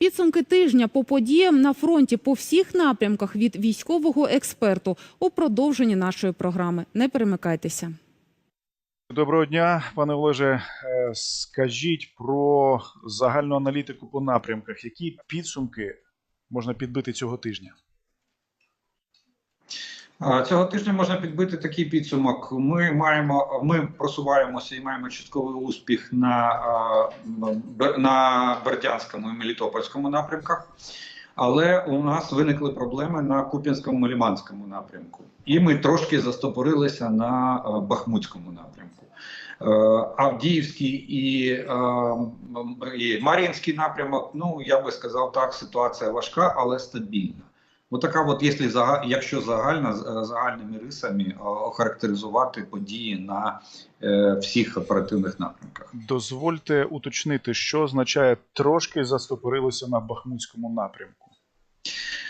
Підсумки тижня по подіям на фронті по всіх напрямках від військового експерту у продовженні нашої програми. Не перемикайтеся. Доброго дня, пане Олеже. Е, Скажіть про загальну аналітику по напрямках. Які підсумки можна підбити цього тижня? Цього тижня можна підбити такий підсумок. Ми маємо, ми просуваємося і маємо частковий успіх на, на Бердянському і Мелітопольському напрямках, але у нас виникли проблеми на Куп'янському і Ліманському напрямку, і ми трошки застопорилися на Бахмутському напрямку. Е, Авдіївський і, і Мар'їнський напрямок. Ну я би сказав так, ситуація важка, але стабільна. Отака, от, якщо якщо загально загальними рисами охарактеризувати події на е, всіх оперативних напрямках. Дозвольте уточнити, що означає трошки застопорилося на Бахмутському напрямку.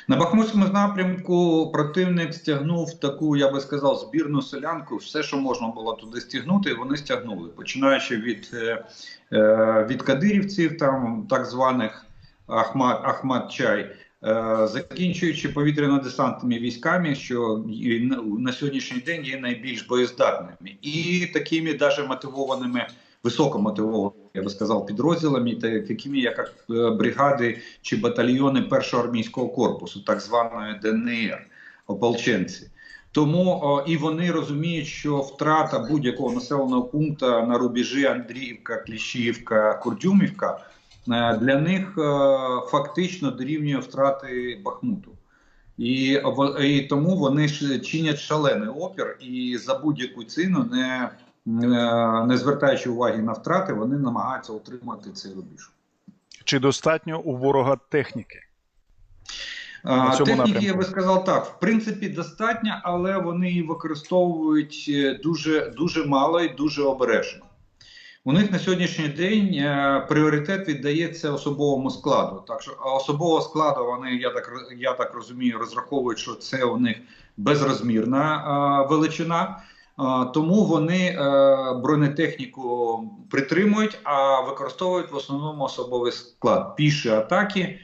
На Бахмутському напрямку противник стягнув таку, я би сказав, збірну селянку. Все, що можна було туди стягнути, вони стягнули. Починаючи від, е, е, від кадирівців, там так званих Ахмад, Ахмад Чай, е, закінчуючи повітряно-десантними військами, що на, сьогоднішній день є найбільш боєздатними, і такими даже мотивованими. Високомотивованими, я би сказав, підрозділами, та такими як е, бригади чи батальйони першого армійського корпусу, так званої ДНР, ополченці. Тому о, і вони розуміють, що втрата будь-якого населеного пункту на рубежі Андріївка, Кліщівка, Курдюмівка е, для них е, фактично дорівнює втрати Бахмуту. І, і тому вони ж чинять шалений опір, і за будь-яку ціну, не, не, не звертаючи уваги на втрати, вони намагаються утримати цей рубіж. Чи достатньо у ворога техніки? А, Техніки, напрямку. я би сказав так, в принципі, достатньо, але вони її використовують е, дуже, дуже мало і дуже обережно. У них на сьогоднішній день е, пріоритет віддається особовому складу. Так що особового складу вони, я так, я так розумію, розраховують, що це у них безрозмірна е, величина. Е, Тому вони бронетехніку притримують, а використовують в основному особовий склад. Піші атаки,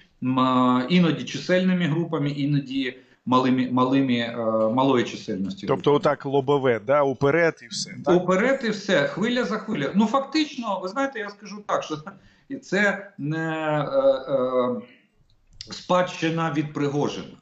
іноді чисельними групами, іноді малими, малими, е, малої чисельності. Тобто, отак лобове, да, уперед і все. Так? Уперед і все, хвиля за хвиля. Ну фактично, ви знаєте, я скажу так, що це не е, е, спадщина від Пригожина.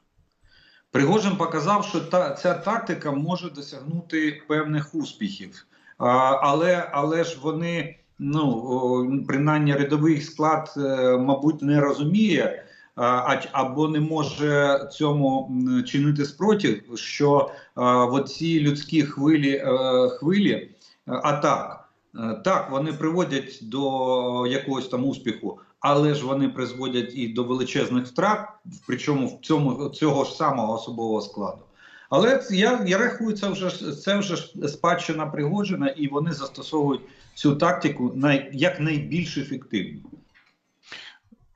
Пригожин показав, що та, ця тактика може досягнути певних успіхів. А, але, але ж вони, ну, принаймні рядовий склад, е, мабуть, не розуміє. А- або не може цьому чинити спротив, що в оці людські хвилі, е, хвилі е, атак, е, так, вони приводять до якогось там успіху, але ж вони призводять і до величезних втрат, причому в цьому цього ж самого особового складу. Але я, я рахую, це вже це вже спадщина Пригожина, і вони застосовують цю тактику най, як найбільш ефективно.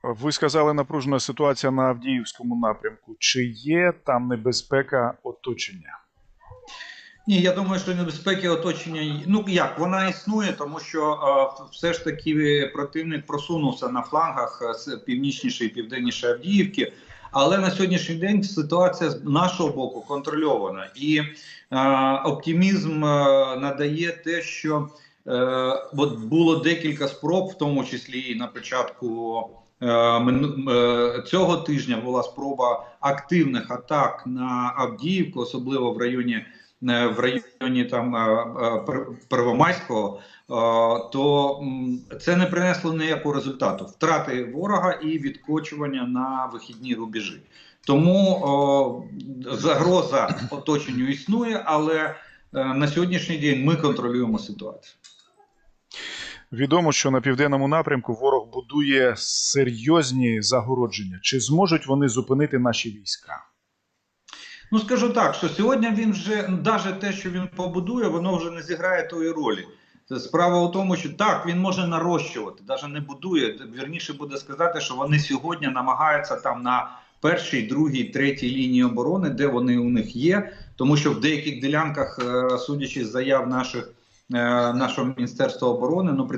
Ви сказали напружена ситуація на Авдіївському напрямку. Чи є там небезпека оточення? Ні, я думаю, що небезпеки оточення ну як вона існує, тому що е, все ж таки противник просунувся на флангах е, з північніше і південніше Авдіївки. Але на сьогоднішній день ситуація з нашого боку контрольована, і е, оптимізм е, надає те, що е, от було декілька спроб, в тому числі і на початку е, е, цього тижня була спроба активних атак на Авдіївку, особливо в районі е, в районі там е, е, Первомайського, е, то це не принесло ніякого результату. Втрати ворога і відкочування на вихідні рубежі. Тому загроза оточенню існує, але е, на сьогоднішній день ми контролюємо ситуацію. Відомо, що на південному напрямку ворог будує серйозні загородження. Чи зможуть вони зупинити наші війська? Ну скажу так, що сьогодні він вже навіть те, що він побудує, воно вже не зіграє тої ролі. Справа у тому, що так він може нарощувати, навіть не будує. Вірніше буде сказати, що вони сьогодні намагаються там на першій, другій, третій лінії оборони, де вони у них є, тому що в деяких ділянках, е, судячи з заяв наших нашого міністерства оборони. Ну при,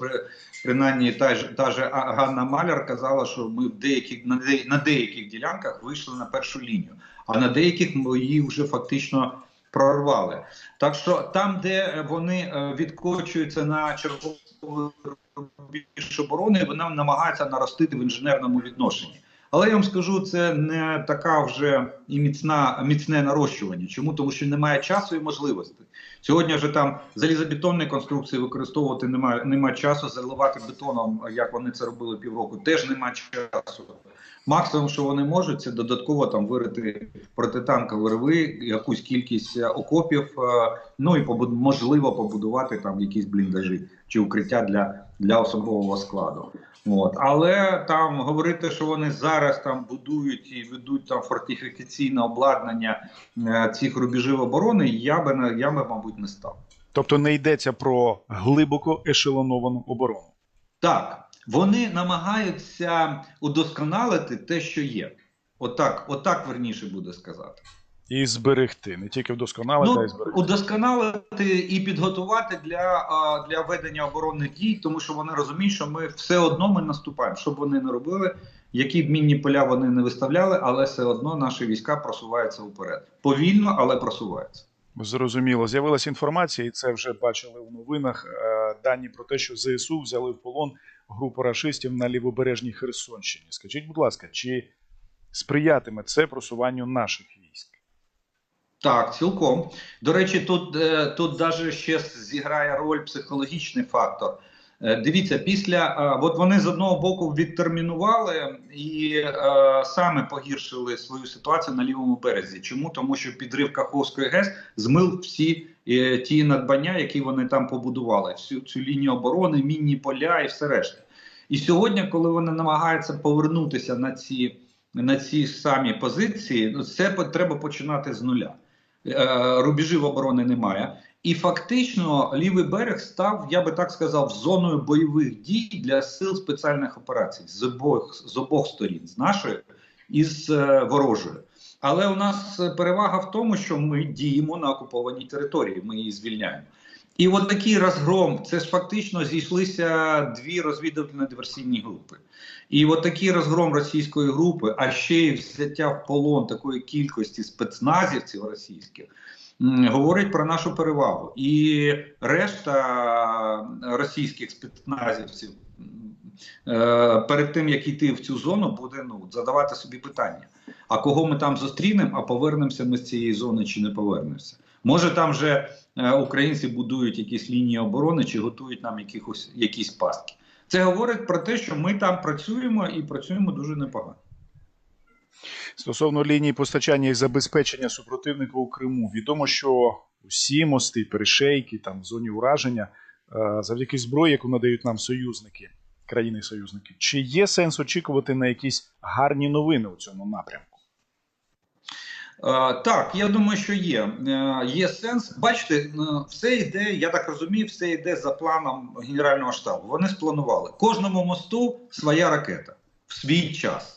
при принаймні та ж та же Ганна Маляр казала, що ми в деяких на, де, на деяких ділянках вийшли на першу лінію, а на деяких ми її вже фактично прорвали. Так що там, де вони е, відкочуються на черговий рубіж оборони, вона намагається наростити в інженерному відношенні. Але я вам скажу, це не така вже і міцна міцне нарощування. Чому? Тому що немає часу і можливостей. Сьогодні вже там залізобетонні конструкції використовувати немає, немає часу, заливати бетоном, як вони це робили півроку, теж немає часу. Максимум, що вони можуть, це додатково там вирити протитанкові рви, якусь кількість е, окопів, е, ну і можливо побудувати там якісь бліндажі чи укриття для, для особового складу. От. Але там говорити, що вони зараз там будують і ведуть там фортифікаційне обладнання е, цих рубежів оборони, я би я би, мабуть, не став. Тобто не йдеться про глибоко ешелоновану оборону. Так, вони намагаються удосконалити те, що є. Отак, отак верніше буде сказати. І зберегти, не тільки вдосконалити, а Ну, й зберегти. удосконалити і підготувати для, для ведення оборонних дій, тому що вони розуміють, що ми все одно ми наступаємо, що б вони не робили, які б мінні поля вони не виставляли, але все одно наші війська просуваються вперед. Повільно, але просуваються. Зрозуміло, з'явилася інформація, і це вже бачили в новинах. е, Дані про те, що ЗСУ взяли в полон групу рашистів на лівобережній Херсонщині. Скажіть, будь ласка, чи сприятиме це просуванню наших військ? Так, цілком. До речі, тут, е, тут даже ще зіграє роль психологічний фактор. Е, Дивіться, після е, от вони з одного боку відтермінували і е, саме погіршили свою ситуацію на лівому березі. Чому? Тому що підрив Каховської ГЕС змив всі ті надбання, які вони там побудували, всю цю лінію оборони, мінні поля і все решта. І сьогодні, коли вони намагаються повернутися на ці, на ці самі позиції, ну це треба починати з нуля. Е, рубежів оборони немає. І фактично лівий берег став, я би так сказав, зоною бойових дій для сил спеціальних операцій з обох з обох сторін, з нашої і з е, ворожої. Але у нас перевага в тому, що ми діємо на окупованій території, ми її звільняємо. І от такий розгром, це ж фактично зійшлися дві розвідувально-диверсійні групи. І от такий розгром російської групи, а ще й взяття в полон такої кількості спецназівців російських, говорить про нашу перевагу. І решта російських спецназівців е, перед тим як йти в цю зону, буде ну задавати собі питання: а кого ми там зустрінемо, а повернемося ми з цієї зони чи не повернемося? Може, там вже е, українці будують якісь лінії оборони чи готують нам якихось якісь пастки. Це говорить про те, що ми там працюємо і працюємо дуже непогано. Стосовно лінії постачання і забезпечення супротивника у Криму, відомо, що усі мости, перешейки там в зоні ураження е, завдяки зброї, яку надають нам союзники, країни-союзники. Чи є сенс очікувати на якісь гарні новини у цьому напрямку? Е, так, я думаю, що є. Е, є сенс. Бачите, е, все йде, я так розумію, все йде за планом Генерального штабу. Вони спланували. Кожному мосту своя ракета в свій час.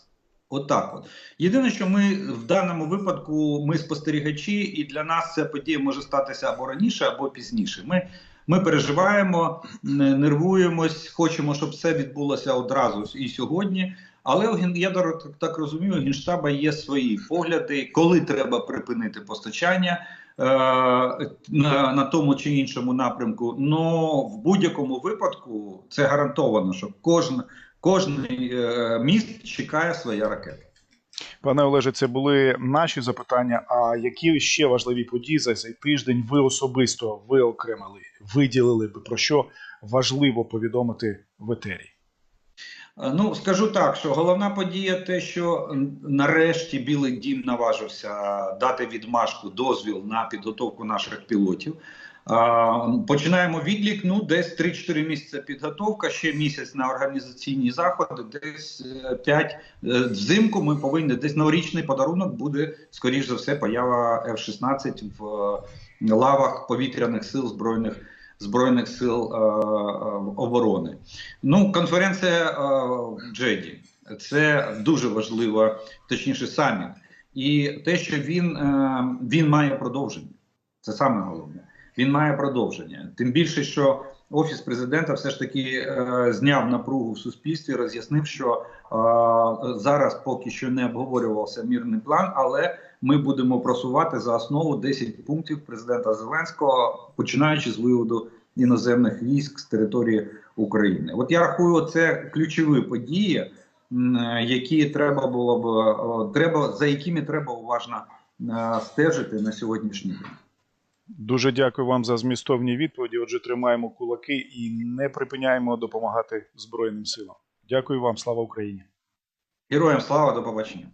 Отак от, Єдине, що ми в даному випадку ми спостерігачі, і для нас ця подія може статися або раніше, або пізніше. Ми, ми переживаємо, нервуємось, хочемо, щоб все відбулося одразу і сьогодні. Але я так розумію, у генштаба є свої погляди, коли треба припинити постачання е, на, на тому чи іншому напрямку. Ну в будь-якому випадку це гарантовано, що кожен, кожен е, міст чекає своя ракета. Пане Олеже, це були наші запитання. А які ще важливі події за цей тиждень ви особисто виокремили, виділили би про що важливо повідомити в етері? Е, Ну, скажу так, що головна подія те, що нарешті Білий Дім наважився дати відмашку, дозвіл на підготовку наших пілотів. Починаємо відлік. Ну, десь 3-4 місяці підготовка, ще місяць на організаційні заходи, десь 5 взимку. Ми повинні десь новорічний подарунок буде, скоріш за все, поява F-16 в е, лавах повітряних сил збройних збройних сил е, е, оборони. Ну, конференція е, Джеді це дуже важливо, точніше, саміт. І те, що він, він має продовження, це саме головне. він має продовження. Тим більше, що офіс президента все ж таки зняв напругу в суспільстві, роз'яснив, що зараз поки що не обговорювався мірний план, але ми будемо просувати за основу 10 пунктів президента Зеленського, починаючи з виводу іноземних військ з території України. От я рахую, це ключові події, які треба було б треба за якими треба уважно е, стежити на сьогоднішній день. Дуже дякую вам за змістовні відповіді. Отже, тримаємо кулаки і не припиняємо допомагати Збройним силам. Дякую вам, слава Україні. Героям слава до побачення.